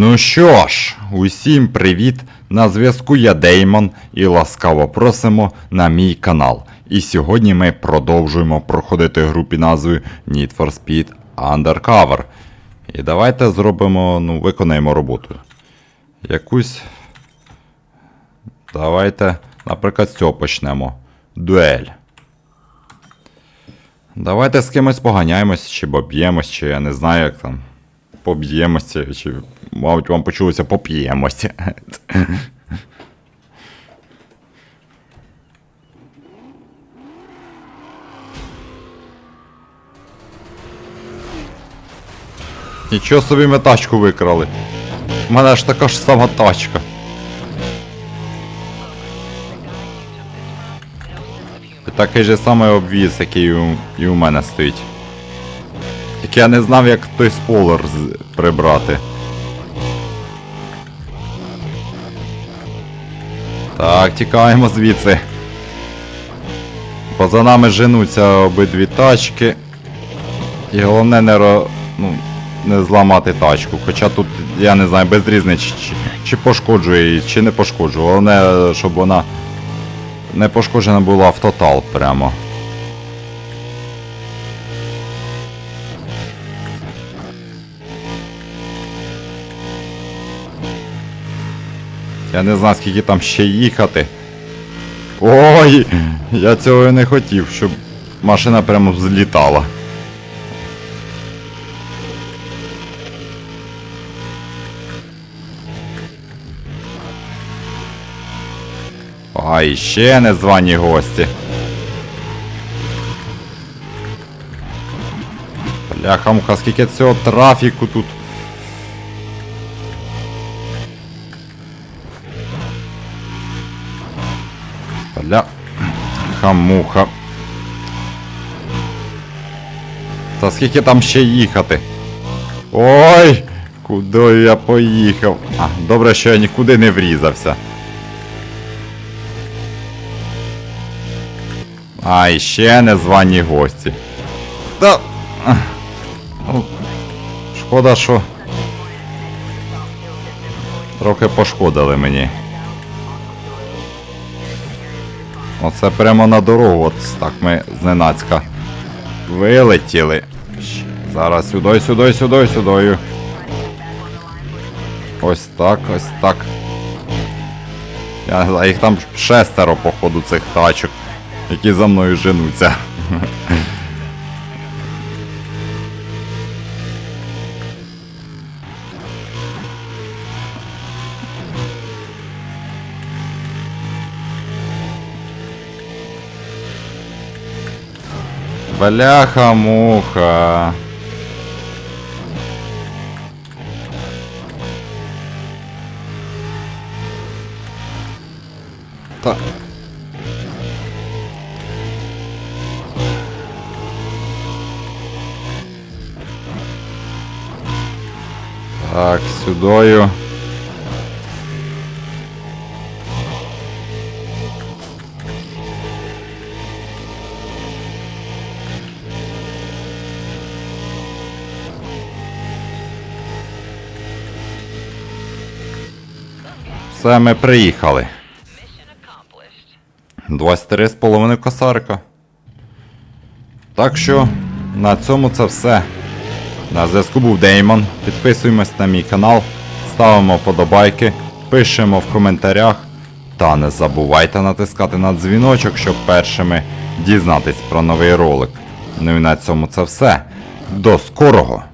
Ну що ж, усім привіт! На зв'язку я Деймон і ласкаво просимо на мій канал. І сьогодні ми продовжуємо проходити гру під назвою Need for Speed Undercover. І давайте зробимо, ну, виконаємо роботу. Якусь. Давайте, наприклад, з цього почнемо. Дуель. Давайте з кимось поганяємось, чи поб'ємось, чи я не знаю, як там. Поб'ємося, чи, мабуть, вам почулося поп'ємося. Нічого собі ми тачку викрали. У мене ж така ж сама тачка. І такий же самий обвіз, який і у мене стоїть. Тільки я не знав, як той спойлер з- прибрати. Так, тікаємо звідси. Бо за нами женуться обидві тачки. І головне не ро... ну, не зламати тачку. Хоча тут, я не знаю, без різниці, чи, чи пошкоджує її, чи не пошкоджує. Головне, щоб вона не пошкоджена була в тотал прямо. Я не знаю, скільки там ще їхати. Ой! Я цього і не хотів, щоб машина прямо взлітала. А і ще незвані гості. Бляха-муха, скільки цього трафіку тут. Бля. Хамуха. Та скільки там ще їхати? Ой! Куди я поїхав? А, добре, що я нікуди не врізався. А, і ще незвані гості. Та. Ну, шкода, що. Трохи пошкодили мені. Оце прямо на дорогу, от так ми зненацька вилетіли. Зараз сюди, сюди, сюди, сюди. Ось так, ось так. Я не знаю, їх там шестеро, походу, цих тачок, які за мною женуться. Бляха-муха. Та. Так, сюдою. Все, ми приїхали. 23,5 косарика. Так що, на цьому це все. На зв'язку був Деймон. Підписуємось на мій канал, ставимо вподобайки, пишемо в коментарях. Та не забувайте натискати на дзвіночок, щоб першими дізнатись про новий ролик. Ну і на цьому це все. До скорого!